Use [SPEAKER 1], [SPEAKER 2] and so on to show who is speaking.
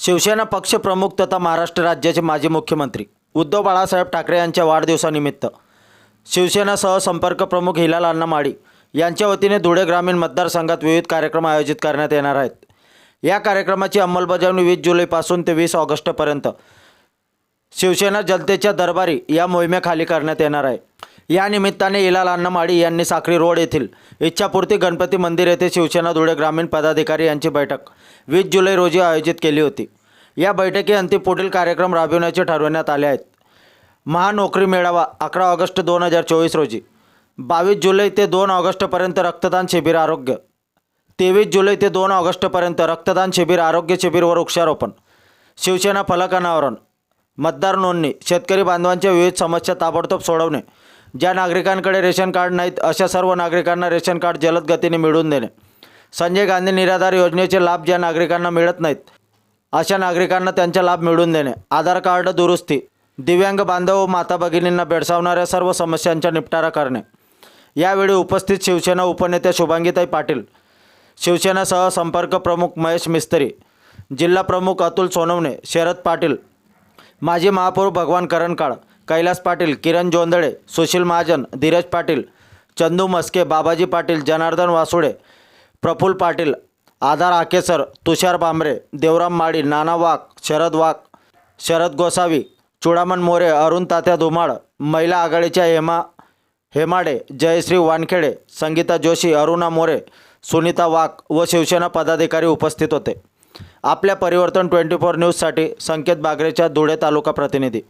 [SPEAKER 1] शिवसेना पक्षप्रमुख तथा महाराष्ट्र राज्याचे माजी मुख्यमंत्री उद्धव बाळासाहेब ठाकरे यांच्या वाढदिवसानिमित्त शिवसेना संपर्क प्रमुख हिलाल अण्णा माडी यांच्या वतीने धुळे ग्रामीण मतदारसंघात विविध कार्यक्रम आयोजित करण्यात येणार आहेत. या कार्यक्रमाची अंमलबजावणी वीस जुलैपासून ते वीस ऑगस्टपर्यंत शिवसेना जनतेच्या दरबारी या मोहिमेखाली करण्यात येणार आहे. या निमित्ताने इलाल अण्णा माडी यांनी साखरी रोड येथील इच्छापूर्ती गणपती मंदिर येथे शिवसेना धुळे ग्रामीण पदाधिकारी यांची बैठक वीस जुलै रोजी आयोजित केली होती. या बैठकीअंती पुढील कार्यक्रम राबविण्याचे ठरवण्यात आले आहेत. महानोकरी मेळावा अकरा ऑगस्ट दोन हजार चोवीस रोजी बावीस जुलै ते दोन ऑगस्टपर्यंत रक्तदान शिबिर आरोग्य तेवीस जुलै ते दोन ऑगस्टपर्यंत रक्तदान शिबिर आरोग्य शिबिर व वृक्षारोपण शिवसेना फलक अनावरण मतदार नोंदणी शेतकरी बांधवांच्या विविध समस्या ताबडतोब सोडवणे ज्या नागरिकांकडे रेशन कार्ड नाहीत अशा सर्व नागरिकांना रेशन कार्ड जलद गतीने मिळवून देणे. संजय गांधी निराधार योजनेचे लाभ ज्या नागरिकांना मिळत नाहीत अशा नागरिकांना त्यांचा लाभ मिळवून देणे. आधार कार्ड दुरुस्ती दिव्यांग बांधव व माता भगिनींना भेडसावणाऱ्या सर्व समस्यांचा निपटारा करणे. यावेळी उपस्थित शिवसेना उपनेत्या शुभांगीताई पाटील शिवसेना संपर्क प्रमुख महेश मिस्त्री जिल्हा प्रमुख अतुल सोनवणे शरद पाटील माजी महापौर भगवान करणकाळ कैलास पाटील किरण जोंदळे सुशील महाजन धीरज पाटील चंदू मस्के बाबाजी पाटील जनार्दन वासुडे प्रफुल्ल पाटील आधार आकेसर तुषार भांबरे देवराम माडी नाना वाघ शरद वाघ शरद गोसावी चुडामण मोरे अरुण तात्या धुमाळ महिला आघाडीच्या हेमा हेमाडे जयश्री वानखेडे संगीता जोशी अरुणा मोरे सुनीता वाघ व शिवसेना पदाधिकारी उपस्थित होते. आपल्या परिवर्तन ट्वेंटी फोर न्यूजसाठी संकेत बागरेच्या धुळे तालुका प्रतिनिधी.